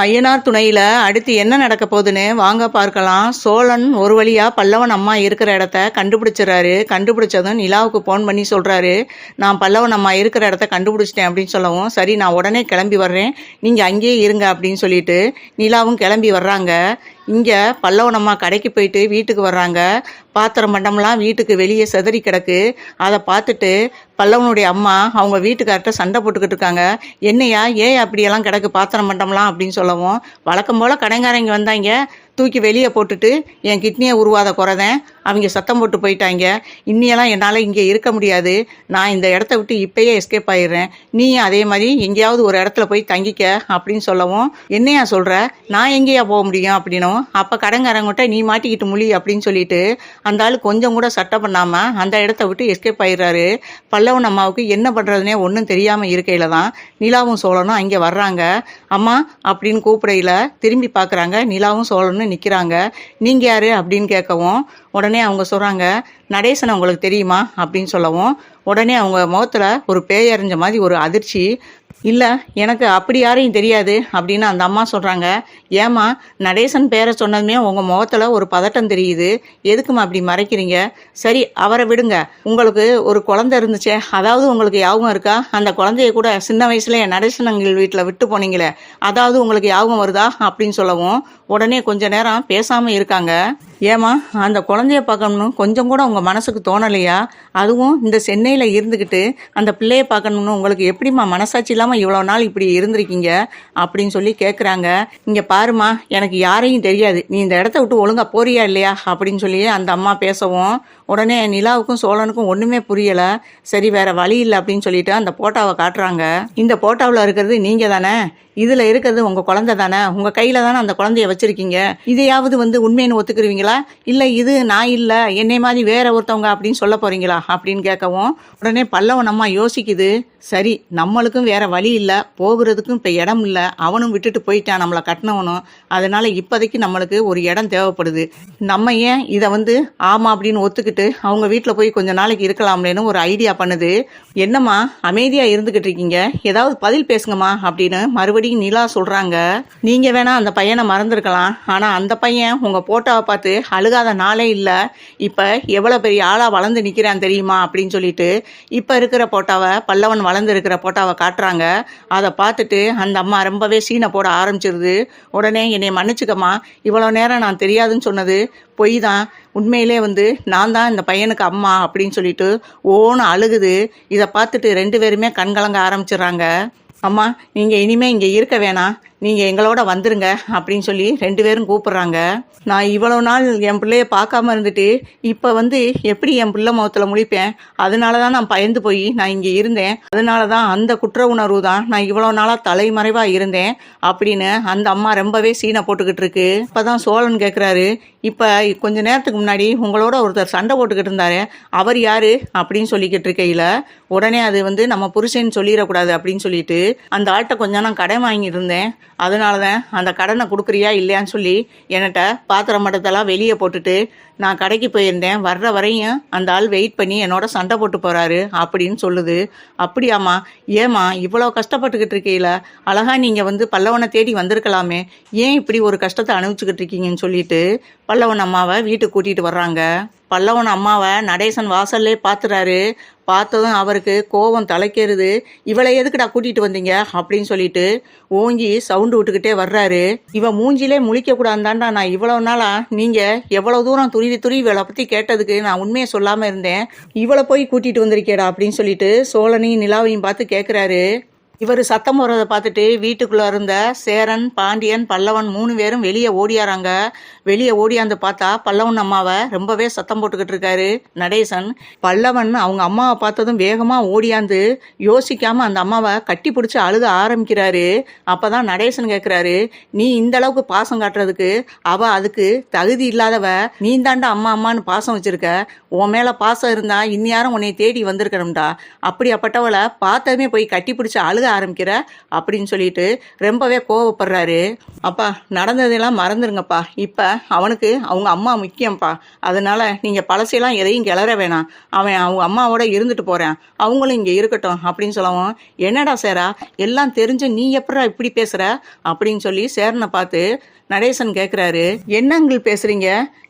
ஐயனார் துணையில அடுத்து என்ன நடக்க போகுதுன்னு வாங்க பார்க்கலாம். சோழன் ஒரு வழியா பல்லவன் அம்மா இருக்கிற இடத்த கண்டுபிடிச்சிடறாரு. கண்டுபிடிச்சதும் நிலாவுக்கு ஃபோன் பண்ணி சொல்றாரு. நான் பல்லவன் அம்மா இருக்கிற இடத்த கண்டுபிடிச்சிட்டேன் அப்படின்னு சொல்லவும் சரி நான் உடனே கிளம்பி வர்றேன். நீங்க அங்கேயே இருங்க அப்படின்னு சொல்லிட்டு நிலாவும் கிளம்பி வர்றாங்க. இங்கே பல்லவன் அம்மா கடைக்கு போயிட்டு வீட்டுக்கு வர்றாங்க. பாத்திரம் மண்டம்லாம் வீட்டுக்கு வெளியே செதறி கிடக்கு. அதை பார்த்துட்டு பல்லவனுடைய அம்மா அவங்க வீட்டுக்கார்ட்ட சண்டை போட்டுக்கிட்டு இருக்காங்க. என்னையா ஏன் அப்படியெல்லாம் கிடக்கு? பாத்திரம் மண்டம்லாம் அப்படின்னு சொல்லவும் வழக்கம் போல் கடைங்காரங்க வந்தாங்க. தூக்கி வெளியே போட்டுட்டு என் கிட்னியை உருவாத குறைதேன். அவங்க சத்தம் போட்டு போயிட்டாங்க. இன்னியெல்லாம் என்னால் இங்கே இருக்க முடியாது. நான் இந்த இடத்த விட்டு இப்பயே எஸ்கேப் ஆயிடுறேன். நீயும் அதே மாதிரி எங்கேயாவது ஒரு இடத்துல போய் தங்கிக்க அப்படின்னு சொல்லவும் என்னையா சொல்கிற நான் எங்கேயா போக முடியும் அப்படின்னும். அப்போ கடங்காரங்கிட்ட நீ மாட்டிக்கிட்டு முழி அப்படின்னு சொல்லிட்டு அந்த ஆள் கொஞ்சம் கூட சட்டை பண்ணாமல் அந்த இடத்த விட்டு எஸ்கேப் ஆயிடுறாரு. பல்லவன் அம்மாவுக்கு என்ன பண்ணுறதுனே ஒன்றும் தெரியாமல் இருக்கையில் தான் நிலாவும் சோழனும் அங்கே வர்றாங்க. அம்மா அப்படின்னு கூப்பிடையில் திரும்பி பார்க்குறாங்க. நிலாவும் சோழனும் நிற்கிறாங்க நீங்கள் யார்? அப்படின்னு கேட்கவும் உடனே அவங்க சொல்கிறாங்க நடேசன் உங்களுக்கு தெரியுமா? அப்படின்னு சொல்லவும் உடனே அவங்க முகத்தில் ஒரு பேயறிஞ்ச மாதிரி ஒரு அதிர்ச்சி இல்லை எனக்கு அப்படி யாரையும் தெரியாது அப்படின்னு அந்த அம்மா சொல்கிறாங்க ஏம்மா நடேசன் பேரை சொன்னதுமே உங்கள் முகத்தில் ஒரு பதட்டம் தெரியுது. எதுக்கும்மா அப்படி மறைக்கிறீங்க? சரி அவரை விடுங்க. உங்களுக்கு ஒரு குழந்தை இருந்துச்சே அதாவது உங்களுக்கு ஞாபகம் இருக்கா? அந்த குழந்தைய கூட சின்ன வயசுல நடேசன் எங்கள் வீட்டில் விட்டு போனீங்களே அதாவது உங்களுக்கு யாபகம் வருதா அப்படின்னு சொல்லவும் உடனே கொஞ்ச நேரம் பேசாமல் இருக்காங்க. ஏமா அந்த குழந்தைய பார்க்கணும்னு கொஞ்சம் கூட உங்கள் மனசுக்கு தோணலையா? அதுவும் இந்த சென்னையில் இருந்துக்கிட்டு அந்த பிள்ளைய பார்க்கணும்னு உங்களுக்கு எப்படிம்மா மனசாட்சி இல்லாமல் இவ்வளோ நாள் இப்படி இருந்திருக்கீங்க அப்படின்னு சொல்லி கேட்குறாங்க இங்கே பாருமா எனக்கு யாரையும் தெரியாது. நீ இந்த இடத்த விட்டு ஒழுங்காக போறியா இல்லையா அப்படின்னு சொல்லி அந்த அம்மா பேசவும். உடனே நிலாவுக்கும் சோழனுக்கும் ஒன்றுமே புரியலை. சரி வேற வழி இல்லை அப்படின்னு சொல்லிட்டு அந்த போட்டாவை காட்டுறாங்க. இந்த போட்டாவில் இருக்கிறது நீங்கள் தானே? இதில் இருக்கிறது உங்கள் குழந்தை தானே? உங்கள் கையில் தானே அந்த குழந்தைய வச்சுருக்கீங்க? இதையாவது வந்து உண்மைன்னு ஒத்துக்குருவீங்களா இல்லை இது நான் இல்லை என்னை மாதிரி வேற ஒருத்தவங்க அப்படின்னு சொல்ல போகிறீங்களா அப்படின்னு கேட்கவும் உடனே பல்லவன் அம்மா யோசிக்குது. சரி நம்மளுக்கும் வேற வழி இல்லை போகிறதுக்கும் இப்போ இடம் இல்லை அவனும் விட்டுட்டு போயிட்டான் நம்மளை கட்டினவனும். அதனால இப்போதைக்கு நம்மளுக்கு ஒரு இடம் தேவைப்படுது. நம்ம ஏன் இதை வந்து ஆமா அப்படின்னு ஒத்துக்கிட்டு அவங்க வீட்டில் போய் கொஞ்ச நாளைக்கு இருக்கலாம்லேன்னு ஒரு ஐடியா பண்ணுது. என்னம்மா அமைதியாக இருந்துக்கிட்டு இருக்கீங்க? ஏதாவது பதில் பேசுங்கம்மா அப்படின்னு மறுபடியும் நிலா சொல்கிறாங்க நீங்கள் வேணால் அந்த பையனை மறந்துருக்கலாம். ஆனால் அந்த பையன் உங்கள் போட்டோவை பார்த்து அழுகாத நாளே இல்லை. இப்போ எவ்வளோ பெரிய ஆளாக வளர்ந்து நிற்கிறான் தெரியுமா அப்படின்னு சொல்லிட்டு இப்போ இருக்கிற போட்டோவை பல்லவன் வளர்ந்துருக்கிற போட்டோவை காட்டுறாங்க. அதை பார்த்துட்டு அந்த அம்மா ரொம்பவே சீனை போட ஆரம்பிச்சிருது. உடனே என்னை மன்னிச்சுக்கம்மா இவ்வளோ நேரம் நான் தெரியாதுன்னு சொன்னது. பொய் தான். உண்மையிலே வந்து நான் தான் இந்த பையனுக்கு அம்மா அப்படின்னு சொல்லிட்டு ஓன்னு அழுகுது. இதை பார்த்துட்டு ரெண்டு பேருமே கண்கலங்க ஆரம்பிச்சிடுறாங்க. அம்மா நீங்கள் இனிமேல் இங்கே இருக்க வேணாம். நீங்கள் எங்களோட வந்துருங்க அப்படின்னு சொல்லி ரெண்டு பேரும் கூப்பிட்றாங்க. நான் இவ்வளோ நாள் என் பிள்ளைய பார்க்காம இருந்துட்டு இப்போ வந்து எப்படி என் பிள்ளை முகத்தில் முழிப்பேன்? அதனால தான் நான் பயந்து போய் நான் இங்கே இருந்தேன். அதனால தான் அந்த குற்ற உணர்வு தான் நான் இவ்வளோ நாளாக தலைமறைவாக இருந்தேன் அப்படின்னு அந்த அம்மா ரொம்பவே சீனை போட்டுக்கிட்டு இருக்கு. இப்போ தான் சோழன் கேட்குறாரு இப்போ கொஞ்ச நேரத்துக்கு முன்னாடி உங்களோட ஒருத்தர் சண்டை போட்டுக்கிட்டு இருந்தாரு. அவர் யாரு? அப்படின்னு சொல்லிக்கிட்டு இருக்கையில் உடனே அது வந்து நம்ம புருஷன் சொல்லிடக்கூடாது அப்படின்னு சொல்லிட்டு அந்த ஆட்டை கொஞ்சம் நான் கடன் வாங்கிட்டு இருந்தேன். அதனால தான் அந்த கடனை கொடுக்குறியா இல்லையான்னு சொல்லி என்கிட்ட பாத்திரம் மட்டத்தெல்லாம் வெளியே போட்டுட்டு நான் கடைக்கு போயிருந்தேன். வர்ற வரையும் அந்த ஆள் வெயிட் பண்ணி என்னோட சண்டை போட்டு போகிறாரு அப்படின்னு சொல்லுது. அப்படியாம்மா. ஏம்மா இவ்வளோ கஷ்டப்பட்டுக்கிட்டு இருக்கையில? அழகா நீங்கள் வந்து பல்லவனை தேடி வந்திருக்கலாமே. ஏன் இப்படி ஒரு கஷ்டத்தை அனுபவிச்சுக்கிட்டு இருக்கீங்கன்னு சொல்லிட்டு பல்லவன் அம்மாவை வீட்டுக்கு கூட்டிகிட்டு வர்றாங்க. பல்லவன் அம்மாவை நடேசன் வாசல்லே பார்த்துறாரு பார்த்ததும் அவருக்கு கோபம் தலைக்கிறது. இவளை எதுக்குடா கூட்டிகிட்டு வந்தீங்க? அப்படின்னு சொல்லிட்டு ஓங்கி சவுண்டு விட்டுக்கிட்டே வர்றாரு. இவன் மூஞ்சிலே முழிக்கக்கூடாதுதான்டா. நான் இவ்வளவு நாளா நீங்கள் எவ்வளோ தூரம் துருவி துருவி இவளை பற்றி கேட்டதுக்கு நான் உண்மையை சொல்லாமல் இருந்தேன். இவளை போய் கூட்டிகிட்டு வந்திருக்கேடா அப்படின்னு சொல்லிட்டு சோழனையும் நிலாவையும் பார்த்து கேட்குறாரு இவர் சத்தம் போடுறத பார்த்துட்டு வீட்டுக்குள்ளே இருந்த சேரன் பாண்டியன் பல்லவன் மூணு பேரும் வெளியே ஓடியாராங்க. வெளியே ஓடியாந்து பார்த்தா பல்லவன் அம்மாவை ரொம்பவே சத்தம் போட்டுக்கிட்டு இருக்காரு நடேசன். பல்லவன் அவங்க அம்மாவை பார்த்ததும் வேகமாக ஓடியாந்து யோசிக்காமல் அந்த அம்மாவை கட்டி பிடிச்சி அழுக ஆரம்பிக்கிறாரு. அப்போ தான் நடேசன் கேட்குறாரு நீ இந்த அளவுக்கு பாசம் காட்டுறதுக்கு அவள் அதுக்கு தகுதி இல்லாதவ நீ தாண்டா அம்மா அம்மான்னு பாசம் வச்சிருக்க. உன் மேலே பாசம் இருந்தால் இந்நேரம் உன்னை தேடி வந்திருக்கணும்டா. அப்படி அப்பட்டவளை பார்த்ததுமே போய் கட்டி பிடிச்சி அழுக ஆரம்பிக்கிற அப்படின்னு சொல்லிட்டு ரொம்பவே கோவப்படுறாரு. அப்பா நடந்ததெல்லாம் மறந்துருங்கப்பா. இப்போ அவனுக்கு அவங்க அம்மா முக்கியம்ப்பா. அதனால நீங்கள் பழசையெல்லாம் எதையும் கிளற வேணாம். அவன் அவங்க அம்மாவோட இருந்துட்டு போகிறேன் அவங்களும் இங்கே இருக்கட்டும் அப்படின்னு சொல்லவும் என்னடா சேரா எல்லாம் தெரிஞ்சு நீ எப்படா இப்படி பேசுகிற அப்படின்னு சொல்லி சேரனை பார்த்து நடேசன் கேட்குறாரு என்னங்கள் பேசுகிறீங்க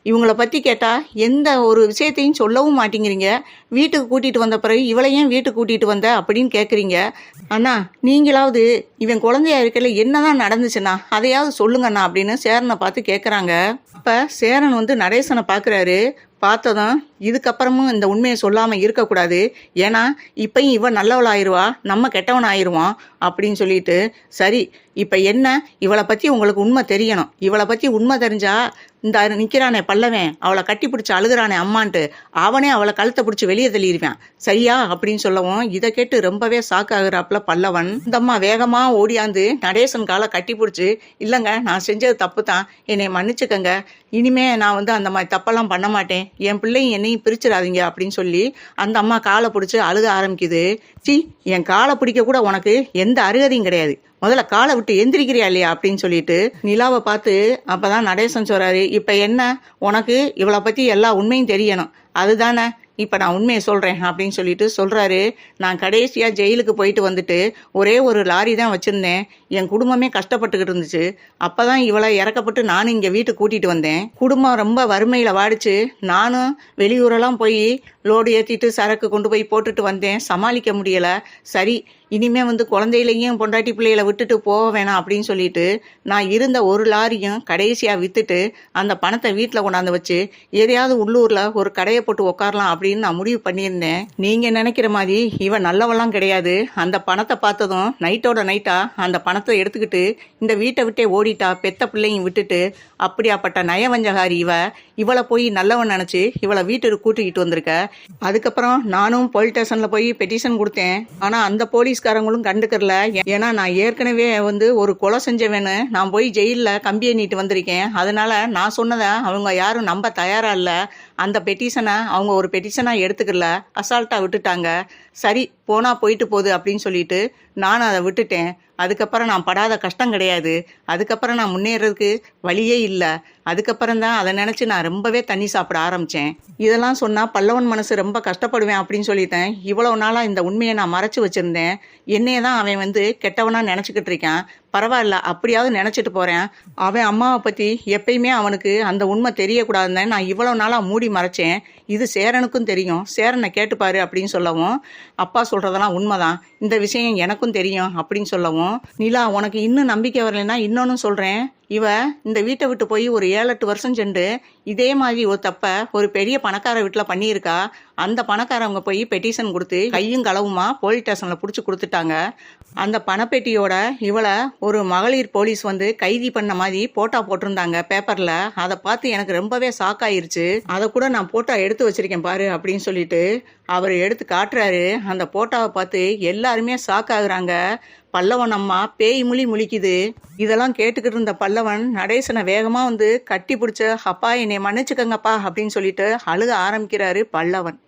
இவங்கள பற்றி கேட்டால் எந்த ஒரு விஷயத்தையும் சொல்லவும் மாட்டேங்கிறீங்க. வீட்டுக்கு கூட்டிகிட்டு வந்த பிறகு இவளையும் வீட்டுக்கு கூட்டிகிட்டு வந்த? அப்படின்னு கேட்குறீங்க அண்ணா நீங்களாவது இவன் குழந்தையா இருக்கல என்னதான் நடந்துச்சுண்ணா அதையாவது சொல்லுங்கண்ணா அப்படின்னு சேரனை பார்த்து கேட்குறாங்க அப்போ சேரன் வந்து நடேசனை பார்க்குறாரு பார்த்ததும் இதுக்கப்புறமும் இந்த உண்மையை சொல்லாமல் இருக்கக்கூடாது. ஏன்னா இப்பயும் இவன் நல்லவளாயிருவா நம்ம கெட்டவன் ஆயிடுவான் அப்படின்னு சொல்லிட்டு சரி இப்போ என்ன? இவளை பற்றி உங்களுக்கு உண்மை தெரியணும். இவளை பற்றி உண்மை தெரிஞ்சா இந்த நிற்கிறானே பல்லவன் அவளை கட்டி பிடிச்சி அழுகுறானே அம்மான்ட்டு அவனே அவளை கழுத்தை பிடிச்சி வெளியே தள்ளிடுவான். சரியா? அப்படின்னு சொல்லவும் இதை கேட்டு ரொம்பவே சாக்காகிறாப்புல ஆகுறாப்புல பல்லவன். இந்த அம்மா வேகமாக ஓடியாந்து நடேசன் காலை கட்டி பிடிச்சி இல்லைங்க நான் செஞ்சது தப்பு தான் என்னை மன்னிச்சுக்கங்க. இனிமே நான் வந்து அந்த மாதிரி தப்பெல்லாம் பண்ண மாட்டேன். என் பிள்ளையும் என்னையும் பிரிச்சிடாதீங்க அப்படின்னு சொல்லி அந்த அம்மா காலை பிடிச்சி அழுக ஆரம்பிக்குது. சி என் காலை பிடிக்க கூட உனக்கு எந்த அருகதையும் கிடையாது. முதல்ல காலை விட்டு எந்திரிக்கிறியா இல்லையா அப்படின்னு சொல்லிட்டு நிலாவை பார்த்து அப்பதான் நடேசன் சொல்றாரு இப்ப என்ன? உனக்கு இவளை பத்தி எல்லா உண்மையும் தெரியணும். அதுதானே? இப்போ நான் உண்மையை சொல்கிறேன் அப்படின்னு சொல்லிட்டு சொல்கிறாரு நான் கடைசியாக ஜெயிலுக்கு போயிட்டு வந்துட்டு ஒரே ஒரு லாரி தான் வச்சுருந்தேன். என் குடும்பமே கஷ்டப்பட்டுக்கிட்டு இருந்துச்சு. அப்போ தான் இவளை இறக்கப்பட்டு நானும் இங்கே வீட்டுக்கு கூட்டிகிட்டு வந்தேன். குடும்பம் ரொம்ப வறுமையில் வாடிச்சு. நானும் வெளியூரெல்லாம் போய் லோடு ஏற்றிட்டு சரக்கு கொண்டு போய் போட்டுட்டு வந்தேன். சமாளிக்க முடியலை. சரி இனிமே வந்து குழந்தையிலையும் பொண்டாட்டி பிள்ளைகளை விட்டுட்டு போக வேணாம் அப்படின்னு சொல்லிட்டு நான் இருந்த ஒரு லாரியும் கடைசியாக விற்றுட்டு அந்த பணத்தை வீட்டில் கொண்டாந்து வச்சு எதையாவது உள்ளூரில் ஒரு கடையை போட்டு உட்காரலாம் அப்படின்னு நான் முடிவு பண்ணியிருந்தேன். நீங்கள் நினைக்கிற மாதிரி இவன் நல்லவெல்லாம் கிடையாது. அந்த பணத்தை பார்த்ததும் நைட்டோட நைட்டாக அந்த பணத்தை எடுத்துக்கிட்டு இந்த வீட்டை விட்டே ஓடிட்டா பெத்த பிள்ளையும் விட்டுட்டு அப்படியாப்பட்ட நயவஞ்சகாரி இவ இவளை போய் நல்லவன் நினச்சி இவளை வீட்டுக்கு கூட்டிக்கிட்டு வந்திருக்க. அதுக்கப்புறம் நானும் போலீஸ் ஸ்டேஷனில் போய் பெட்டிஷன் கொடுத்தேன். ஆனால் அந்த போலீஸ் போலீஸ்காரங்களும் கண்டுக்கறல. ஏன்னா நான் ஏற்கனவே வந்து ஒரு கொலை செஞ்சவன்னு நான் போய் ஜெயிலில் கம்பி எண்ணிட்டு வந்திருக்கேன். அதனால நான் சொன்னதை அவங்க யாரும் நம்ப தயாரா இல்லை. அந்த பெட்டிஷனை அவங்க ஒரு பெட்டிஷனாக எடுத்துக்கல அசால்ட்டாக விட்டுட்டாங்க. சரி போனால் போயிட்டு போகுது அப்படின்னு சொல்லிட்டு நானும் அதை விட்டுட்டேன். அதுக்கப்புறம் நான் படாத கஷ்டம் கிடையாது. அதுக்கப்புறம் நான் முன்னேறதுக்கு வழியே இல்லை. அதுக்கப்புறம் தான் அதை நினச்சி நான் ரொம்பவே தண்ணி சாப்பிட ஆரம்பித்தேன் இதெல்லாம் சொன்னால் பல்லவன் மனசு ரொம்ப கஷ்டப்படுவேன் அப்படின்னு சொல்லிட்டேன். இவ்வளோ நாளாக இந்த உண்மையை நான் மறைச்சி வச்சுருந்தேன். என்னையே தான் அவன் வந்து கெட்டவனாக நினச்சிக்கிட்டு இருக்கான். பரவாயில்ல அப்படியாவது நினச்சிட்டு போகிறேன் அவன் அம்மாவை பற்றி எப்பயுமே அவனுக்கு அந்த உண்மை தெரியக்கூடாதுன்னு நான் இவ்வளோ நாளாக மூடி மறைச்சேன். இது சேரனுக்கும் தெரியும். சேரனை கேட்டுப்பாரு அப்படின்னு சொல்லவும் அப்பா சொல்கிறதெல்லாம் உண்மைதான். இந்த விஷயம் எனக்கும் தெரியும் அப்படின்னு சொல்லவும் நிலா உனக்கு இன்னும் நம்பிக்கை வரலைன்னா இன்னொன்னு சொல்கிறேன் இவன் இந்த வீட்டை விட்டு போய் ஒரு ஏழு எட்டு வருஷம் சென்று இதே மாதிரி ஒரு தப்ப ஒரு பெரிய பணக்கார வீட்டில் பண்ணியிருக்கா. அந்த பணக்காரவங்க போய் பெட்டிஷன் கொடுத்து கையும் களவுமா போலீஸ் ஸ்டேஷனில் பிடிச்சி கொடுத்துட்டாங்க. அந்த பணப்பெட்டியோட இவளை ஒரு மகளிர் போலீஸ் வந்து கைதி பண்ண மாதிரி போட்டா போட்டிருந்தாங்க பேப்பரில் அதை பார்த்து எனக்கு ரொம்பவே ஷாக் ஆயிருச்சு. அதை கூட நான் போட்டா எடுத்து வச்சிருக்கேன் பாரு அப்படின்னு சொல்லிட்டு அவர் எடுத்து காட்டுறாரு. அந்த போட்டாவை பார்த்து எல்லாருமே ஷாக் ஆகுறாங்க. பல்லவன் அம்மா பேய் முழி முழிக்குது. இதெல்லாம் கேட்டுக்கிட்டு இருந்த பல்லவன் நடேசனை வேகமாக வந்து கட்டி பிடிச்ச அப்பா என்னை மன்னிச்சுக்கங்கப்பா அப்படின்னு சொல்லிட்டு அழுக ஆரம்பிக்கிறாரு பல்லவன்.